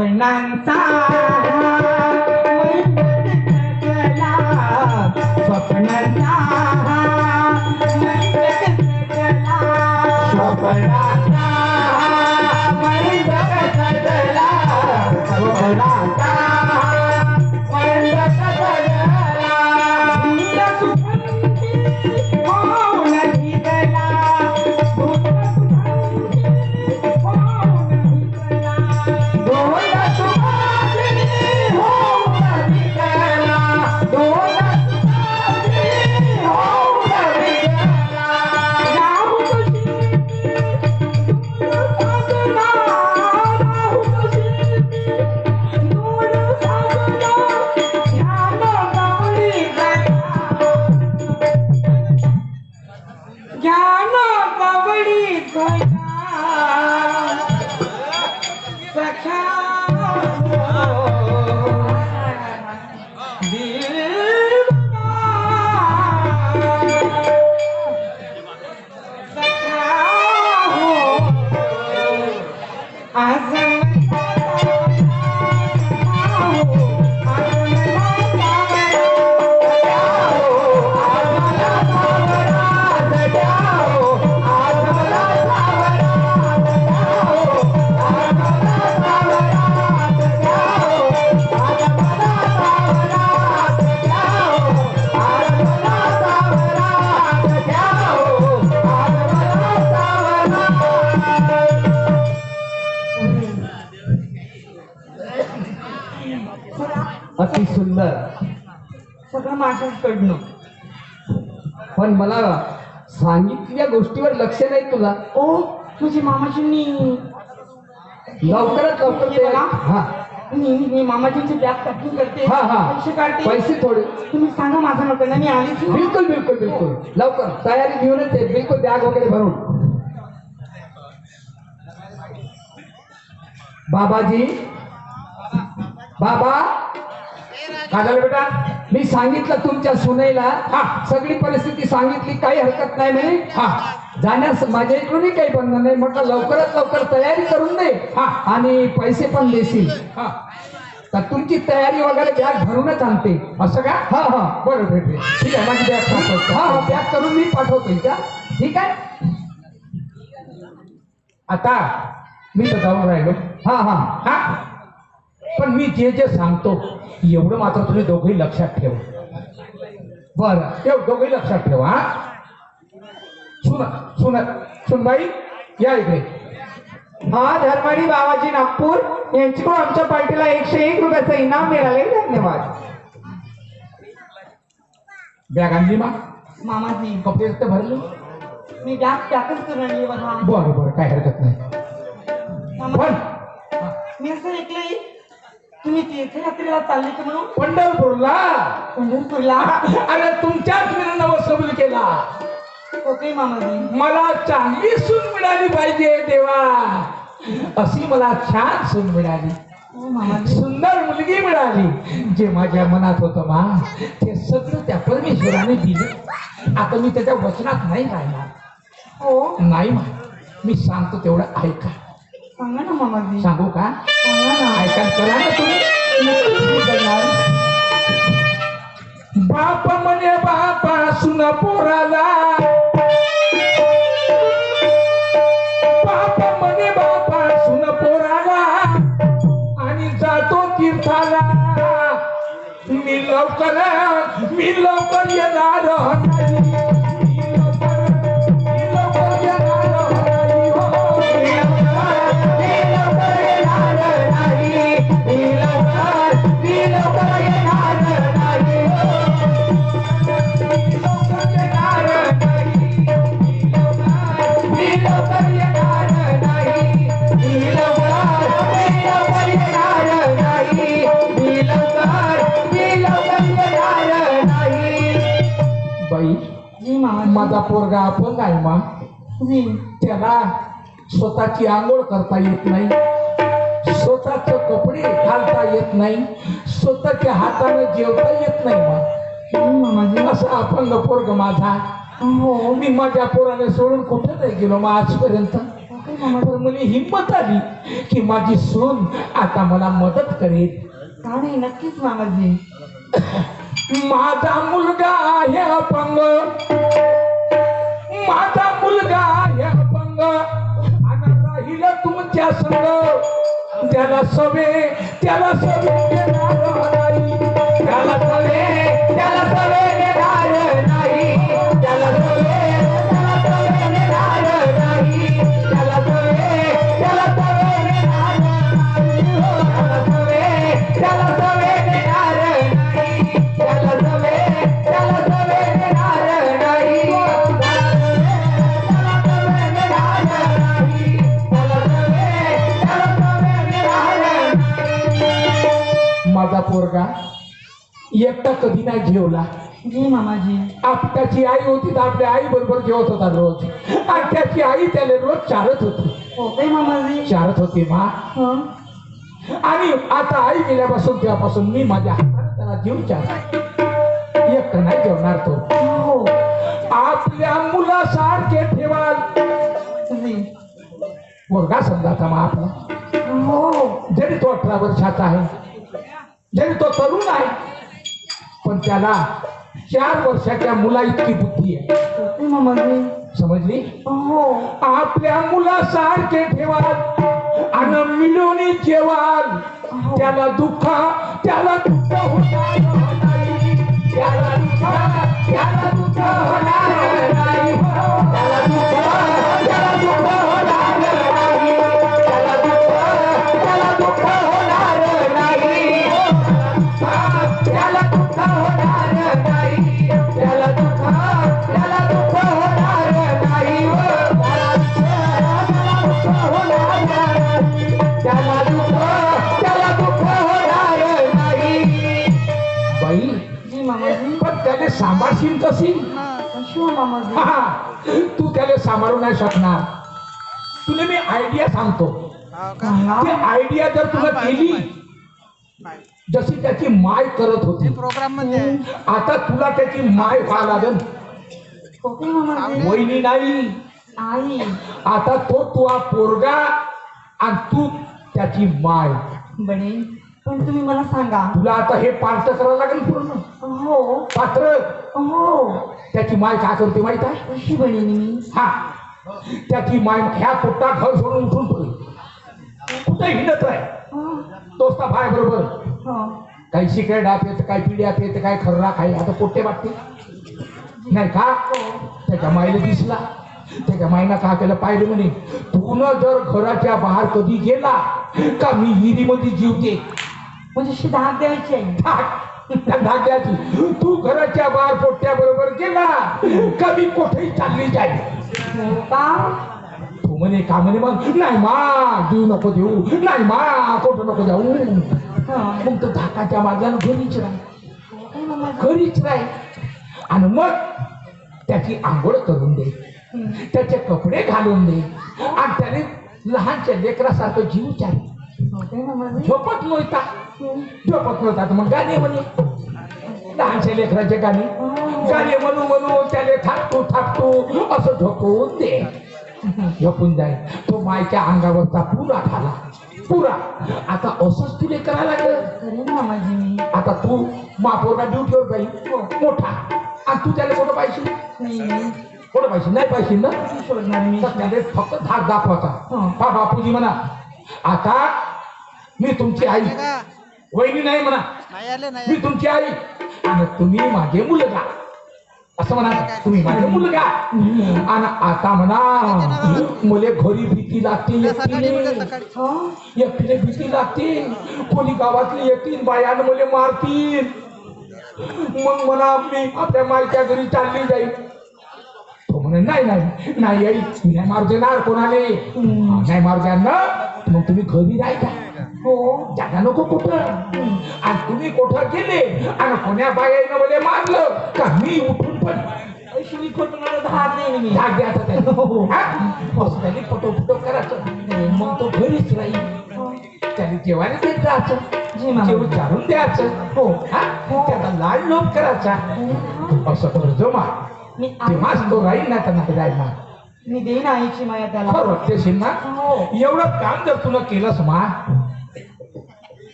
người nàng xa. तुला? ओ तुझी मामाजींनी लवकरात लवकर ते मला? हा. मी मी मामाजींची बॅग पॅकिंग करते हा हा. पैसे काढते. पैसे थोडे. तुम्ही सांगा माझं नको मी आलीच ना. बिलकुल बिलकुल बिलकुल. लवकर. तयारी घेऊनच ये बिलकुल बॅग वगैरे भरून. बाबाजी. बाबा. काय झालं बेटा? मी सांगितलं तुमच्या सुनेला. हा. सगळी परिस्थिती सांगितली. काही हरकत नाही म्हणे. हा. जाण्यास माझ्या इकडूनही काही बंधन नाही. म्हटलं लवकरात लवकर तयारी करून दे. हा आणि पैसे पण देशील. हा. तर तुमची तयारी वगैरे बॅग भरूनच आणते. असं का? हा हा. बरं भेटले ठीक आहे माझी बॅग पाठवतो. हा हा. बॅग करून मी पाठवतो का? ठीक आहे? आता मी तर जाऊन राहिलो. हा हा. हा? पण मी जे जे सांगतो एवढं मात्र तुम्ही दोघंही लक्षात ठेवा. बरं. एवढं दोघंही लक्षात ठेवा हा. सुन सुन सुनबाई या इकडे हा धर्माडी बाबाजी नागपूर यांच्याकडून आमच्या पार्टीला एकशे एक रुपयाचं इनाम मिळाले धन्यवाद. बॅग आणली मा. मामाजी कपडे तर भरले. मी करून आणली बघा. बरं बरं काय हरकत नाही. मामा, पण मी असं ऐकलंय तुम्ही तीर्थयात्रेला चालले का म्हणून? पंढरपूरला. पंढरपूरला? अरे तुमच्याच मी नवस कबूल केला. मामाजी. मला चांगली सून मिळाली पाहिजे देवा. अशी मला छान सून मिळाली. हो सुंदर मुलगी मिळाली. जे माझ्या मनात होतं मा ते सगळं त्या परमेश्वराने दिलं. आता मी त्याच्या वचनात नाही राहणार. हो? नाही मा मी सांगतो तेवढं ऐका. सांगा ना मामाजी. सांगू का? सांगा ना. ऐका करा ना तुम्ही. बाप म्हणे बापा सुन पोराला मी लवकर मी लवकर येणार नाही. बाई. जी मामाजी माझा पोरगा अपंग आहे मा. जी. त्याला स्वतःची आंघोळ करता येत नाही. स्वतःच कपडे घालता येत नाही. स्वतःच्या हाताने जेवता येत नाही मा. मामाजी असं अपंग पोरग माझा. हो. मी माझ्या पोराने सोडून कुठं नाही गेलो मग आजपर्यंत. तर मला हिंमत आली की माझी सून आता मला मदत करेल. नाही नक्कीच मामाजी माझा मुलगा आहे अपंग. माझा मुलगा आहे अपंग. आणि राहिलं तुमच्या संग. त्याला सवे त्याला सवे एकटा कधी नाही जेवला. जी मामाजी. आपल्याची आई होती तर आपल्या आई बरोबर जेवत होता रोज. आणि त्याची आई त्याला रोज चारत होती. होते मामाजी. चारत होती मा. हं? आणि आता आई गेल्यापासून तेव्हापासून मी माझ्या हाताने त्याला जीव चार एक नाही जेवणार तो. हो. आपल्या मुलासारखे ठेवाल. जी. मुलगा समजाचा मग आपला. हो. जरी तो अठरा वर्षाचा आहे जरी तो तरुण आहे पण त्याला चार वर्षाच्या मुला इतकी बुद्धी आहे. होते समजली? हो. आपल्या मुलासारखे ठेवाल आणि मिळून जेवाल. त्याला दुःख त्याला दुःख होणार? नाही त्याला दुःख त्याला दुःख हा. तू त्याला सांभाळू नाही शकणार. तुला मी आयडिया सांगतो. सांगा ती आयडिया जर तुला केली जशी त्याची माय करत होती. प्रोग्राममध्ये. आता तुला त्याची माय व्हावं लागेल. वहिनी नाही. आई. आता तो तुझा पोरगा आणि तू त्याची माय. बडे पण तुम्ही मला सांगा. तुला आता हे पार्ट करावं लागेल पूर्ण. हो. पात्र. हो. त्याची माय काय करते माहीत आहे? कशी बहिणी मी? हा. त्याची माय ह्या पोट्टा घर सोडून उठून पडली. कुठे हिंडत आहे हं, दोस्ता भाय बरोबर. हं. काही सिक्रेट येत काही पिढ्यात येत काही खर्रा काही आता पोट्टे वाटते. नाही का? त्याच्या माईला दिसला. त्याच्या माईनं का केलं पाहिलं म्हणे तू न जर घराच्या बाहेर कधी गेला का मी हिरीमध्ये जीव दे म्हणजे धाक द्यायची आहे. धाक. त्या धाग्याची तू घराच्या बाहेर पोट्ट्या बरोबर गेला का मी कुठेही चालली जाईल. का तू म्हणे का म्हणे मग? नाही मा देऊ नको देऊ नाही मा कुठं नको जाऊ. मग तो धाकाच्या मागल्यानं घरीच राह घरीच राह आणि मग त्याची आंघोळ करून दे. त्याचे कपडे घालून दे आणि त्याने लहानच्या लेकरासारखं जीव चाल होते मामाजी झोपत नव्हता. झोपत नव्हता मग गाणे म्हणे. लहानच्या लेकराचे गाणे. गाणे म्हणू म्हणू त्याने थाकतो थाकतो असं झोपवून दे. झोपून जाईल तो मायच्या अंगावरचा पुरा झाला. पुरा. आता असंच तुले करायला लागलं. आता तू मापोरला ड्युटीवर जाईल. मोठा. आणि तू त्याला कुठं पाहिजे कुठं पाहिजे नाही पाहिजे ना? फक्त धाक दाखवायचा. हं. बापूजी म्हणा. आता मी तुमची आई. वहिनी नाही म्हणा. नाही आले नाही मी तुमची आई. आणि तुम्ही माझे मुलगा. असं म्हणा. तुम्ही माझे मुलगा. आणि आता म्हणा मुले घरी भीती लागते एकटीने. भीती लागते कोणी गावातली येतील बायानं मुले मारतील. मग मला मी आपल्या मायच्या घरी चालली जाईल तो म्हणे नाही नाही नाही आई. नाही मारू देणार कोणाले. नाही मारू देणार मग तुम्ही घरी राहायचा. हो. जागा नको कुठं आणि तुम्ही कुठं गेले आणि कोण्या बायानं मला मारलं का मी उठून पण मी. धाक द्यायचा त्याने हा? असं त्याने फोटो फोटो करायचं मग तो घरीच राहील. हं. त्याने जेवायला देत जी जायचं मामा. जेवण चारून द्यायचं. हो हा? त्याचा लाड करायचा. हं. असं करजो मा मी तेव्हाच तो राहील ना राहणार मी देईन आईची माया त्याला. हो. एवढं काम जर तुला केलंस मा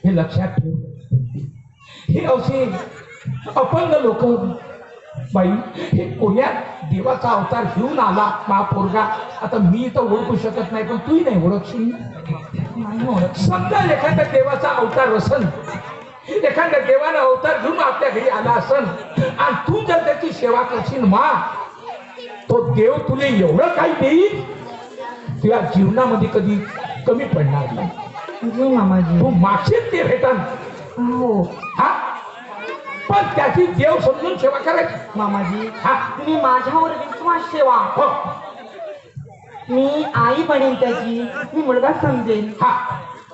हे लक्षात ठेव. हे अवशे अपंग लोक बाई हे पुण्यात देवाचा अवतार घेऊन आला महापोरगा आता मी तर ओळखू शकत नाही पण तूही नाही ओळखशील समजा एखाद्या देवाचा अवतार असन एखाद्या देवाला अवतार घेऊन आपल्या घरी आला असन आणि तू जर त्याची सेवा करशील मा तो देव तुले एवढं काही देईल? तुझ्या जीवनामध्ये कधी कमी पडणार नाही. जी मामाजी. तू मागशील ते भेटन. हो हा? पण त्याची देव समजून सेवा करायची. मामाजी हा? तुम्ही माझ्यावर विश्वास ठेवा. हो. मी आई बनेन त्याची. मी मुलगा समजेन. हा.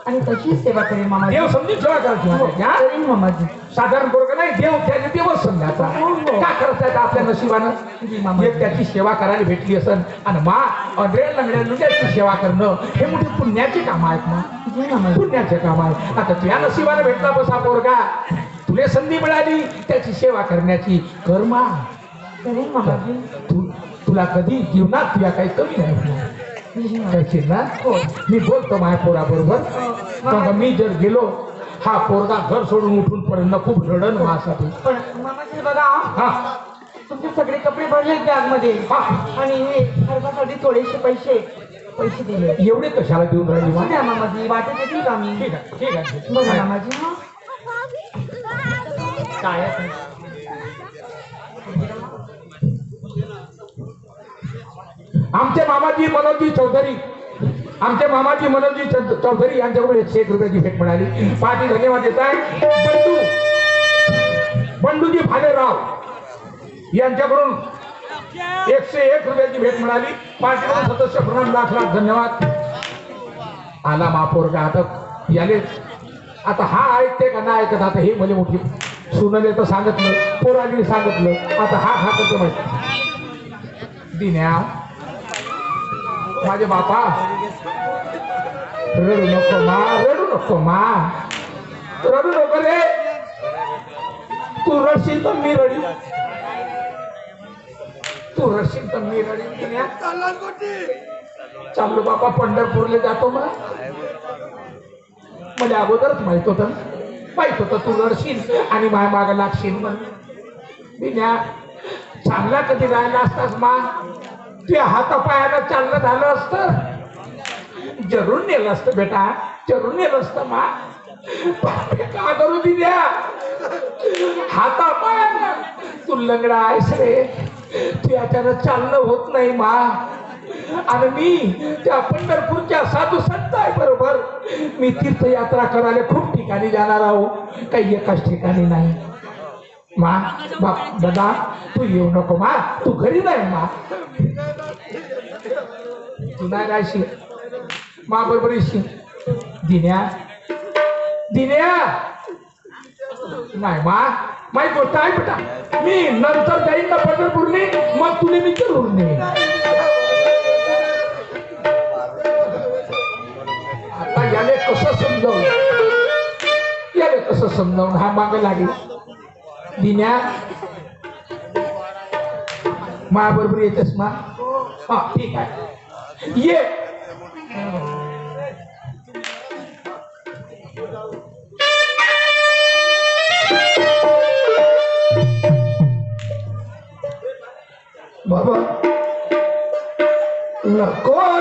आणि तशीच सेवा करेन मामाजी. देव समजून सेवा करायची हो? करेन मामाजी. साधारण बरोबर नाही देव त्याने देवच समजायचा हो, हो. का करतायत आपल्या नशिबानं? मामा. एक त्याची सेवा करायला भेटली असन. आणि मा अड्रे लंगड्या लुंड्याची सेवा करणं हे मोठी पुण्याची काम आहेत ना पुण्याचे काम आहे आता तुझ्या नशिबानं भेटला बसा पोरगा. तुले संधी मिळाली त्याची सेवा करण्याची. कर्मा करेन मामाजी. तू तुला कधी जीवनात तुझ्या काही कमी नाही करशील ना? हो. मी बोलतो माझ्या पोराबरोबर. मग मी जर गेलो हा पोरगा घर सोडून उठून पडेल ना खूप रडन माझ्यासाठी. पण मामाजी बघा हा. तुमचे सगळे कपडे भरले बॅगमध्ये हा. आणि हे खर्चासाठी थोडेसे पैसे पैसे दिले. एवढे कशाला देऊन राहिली मामाजी वाटत येतील का मी ठीक आहे ठीक आहे. बघा मामाजी हा. काय आमचे मामाजी मनोजी चौधरी. आमच्या मामाजी मनोजी चौधरी यांच्याकडून एकशे एक रुपयाची भेट मिळाली. पाठी धन्यवाद देत आहे. बंडू. बंडूजी भालेराव यांच्याकडून एकशे एक रुपयाची भेट मिळाली. पार्टीवर सदस्य प्रणाम लाख लाख धन्यवाद. आला महापौर का आता. याले. आता हा ऐकते का ना ऐकत आता हे मला मोठी सुनले तर सांगितलं पोराने सांगितलं. आता हा हा कसं माहिती. दिन्या. माझे बापा. रडू नको मा रडू नको मा. रडू नको रे. तू रडशील तर मी रडी तू रडशील तर मी रडी चाललो बाबा पंढरपूरला जातो मग मला अगोदरच माहीत होतं. माहीत होतं तू रडशील आणि माया माग लागशील मग बिन्या चांगला कधी राहिला असतास मा? ते हातापायानं चाललं झालं असतं. जरूर नेलं असतं बेटा जरून नेलं असतं मा. का करू दिल्या? हातापायानं. तू लंगडा आहेस रे. तुझ्याच्यानं चालणं होत नाही मा. आणि मी त्या पंढरपूरच्या साधू संत आहे बरोबर. मी तीर्थयात्रा करायला खूप ठिकाणी जाणार आहो. काही एकाच ठिकाणी नाही. मा बाप दादा तू येऊ नको मा तू घरी नाही मा. तू नाही मा बरोबर येशील दिन्या? दिन्या? नाही मा. माही गोष्ट आहे बेटा. मी नंतर जाईन ना पंढरपूरने मग तुला मी जरूर नेईन आता याले कसं समजावून याले कसं समजावून हा माग लागेल? दिन्या बरोबर येतेस मा हा ठीक आहे ये बाबा नको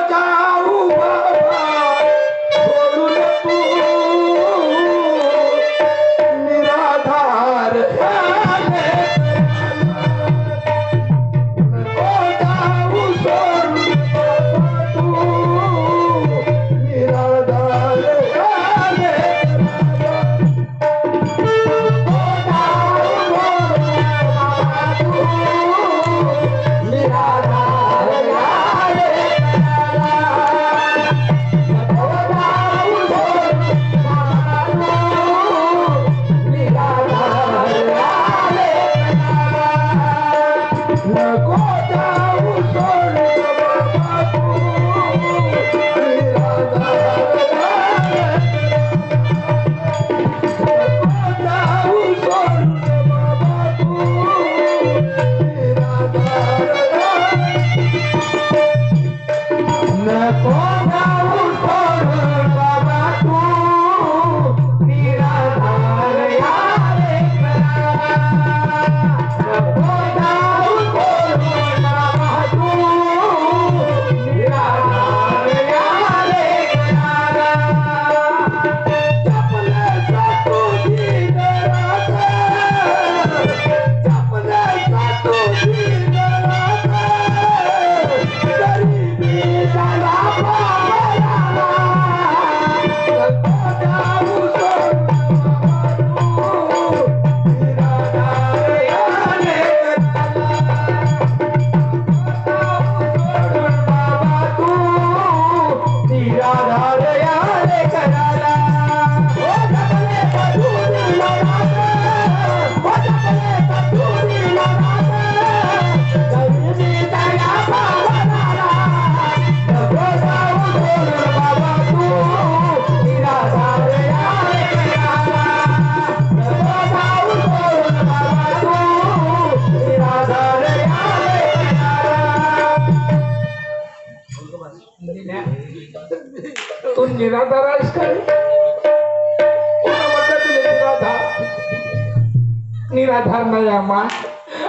такое? निराधार नाही आम्हा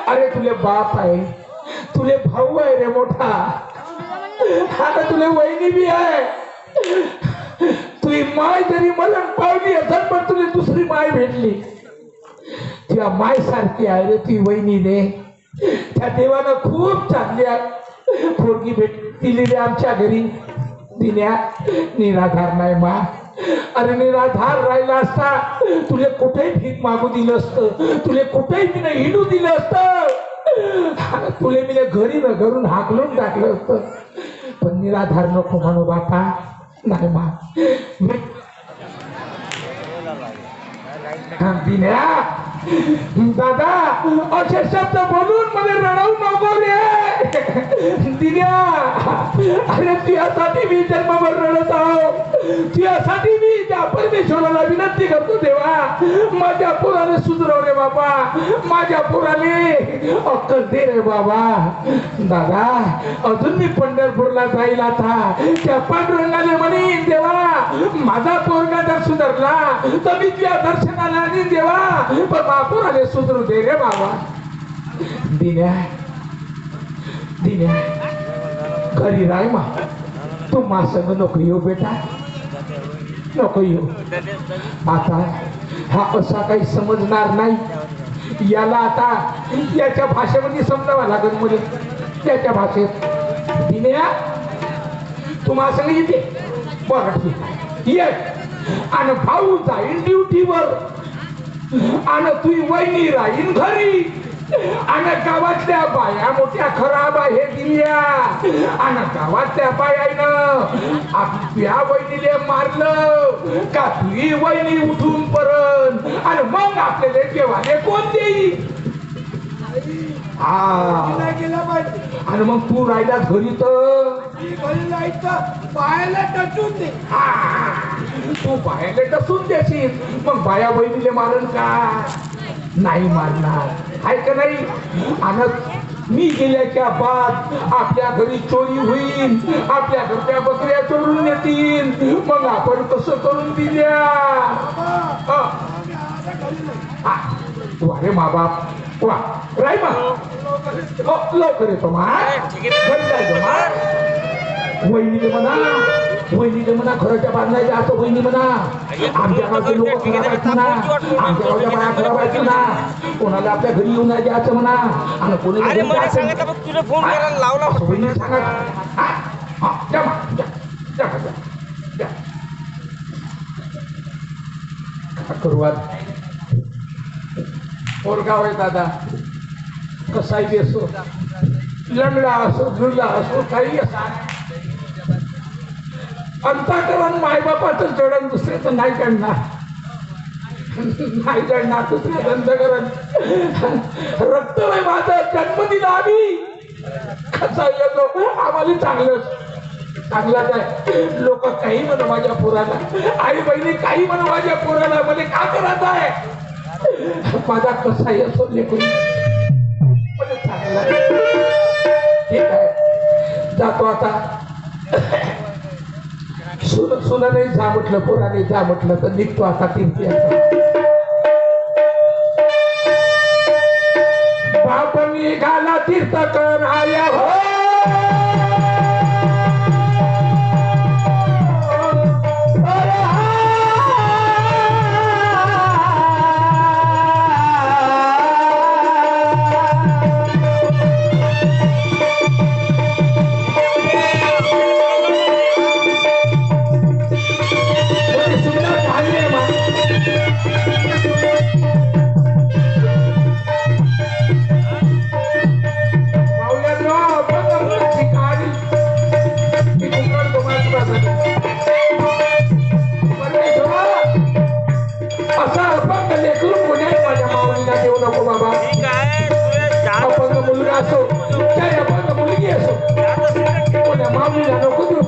अरे तुले बाप आहे. तुले भाऊ आहे रे मोठा. आता तुले वहिनी बी आहे. तुझी माय जरी मरण पावली असत पण तुला दुसरी माय भेटली. तुझ्या माय सारखी आहे रे तुझी वहिनी रे त्या देवानं खूप चांगल्या पोरगी भेट दिली रे आमच्या घरी. दिल्या निराधार नाही मा. अरे निराधार राहिला असता तुले कुठेही भीक मागू दिलं असतं? तुले कुठेही तिने हिंडू दिलं असतं? तुले मी घरी न घरून हाकलून टाकलं असतं. पण निराधार नको म्हणू बापा. नाही मा. दादा असे शब्द बोलून मला रडवून नको रे. दिव्या! अरे तुझ्यासाठी मी जन्मभर रडत आहो तुझ्यासाठी मी त्या परमेश्वराला विनंती करतो देवा. माझ्या पोराने सुधरव रे बाबा. माझ्या पोराने अक्कल दे रे बाबा. दादा अजून मी पंढरपूरला जाईल आता. त्या पांडुरंगाने म्हणे देवा माझा पोरगा जर सुधरला तर मी तुझ्या दर्शनाला आणि देवा. पण बापूराने सुधरू दे रे बाबा. दिव्या दिन्या घरी राय मा. तू मा संग नको येऊ बेटा. नको येऊ. आता हा असा काही समजणार नाही. याला आता याच्या भाषेमध्ये समजावा लागेल मुले. त्याच्या भाषेत. दिन्या तू माझ्या संग येते. बरं ठीक ये आणि भाऊ जाईन ड्युटीवर. आणि तुई वहिनी राहीन घरी. आणि गावातल्या बाया मोठ्या खराब आहे दिल्या. आणि गावातल्या बायानं आपल्या वहिनीले मारलं. का तुझी वहिनी उठून परत आणि मग आपल्याला जेवाले कोण देईल? गेला पाहिजे आणि मग तू राहिला घरी तर? घरी पायाला टचून दे. तू बायाला डसून देशील. मग बाया बहिणीले मारण का? नाही मारणार आहे का नाही? आणि मी गेल्याच्या बाद आपल्या घरी चोरी होईल. आपल्या घरच्या बकऱ्या चोरून येतील मग आपण कसं करून दिल्या? हा. हा, वा रे मा बाप वा. राय मा लवकर येतो मा. वहिनीले म्हणा. वहिनीले म्हणा घराच्या बांधण्याच्या असं वहिनी म्हणा. आमच्या गावचे लोक खराब आहेत म्हणा. आमच्या गावच्या बाया खराब आहेत म्हणा. कोणाला आपल्या घरी येऊन नाही द्यायचं म्हणा. आणि कोणी अरे मला सांगितलं बघ तुला फोन करायला लावला असं सांगा. हा, द्या द्या, द्या, करू आज? पोरगाव आहे दादा. कसाही असो लंगडा असो जुळला असो काही असो. अंताकरण मायबापाचं जडण दुसऱ्याचं नाही जडणार. नाही जडणार दुसऱ्याचं अंतकरण रक्त नाही माझं जन्म दिला आम्ही. कसा येतो. आम्हाला चांगलंच चांगलाच आहे लोक काही म्हण माझ्या पोराला. आई बहिणी काही म्हण माझ्या पोराला. म्हणजे का करायचं आहे? माझा कसा येतो लेखून चांगला ठीक आहे. जातो आता. सुन नाही जा म्हटलं पुराने जा म्हटलं तर निघतो आता तीन बाप निघाला तीर्थ कराया हो असो काय अपंग मुलगी असो आता सिगरेट कोण्या माऊलीला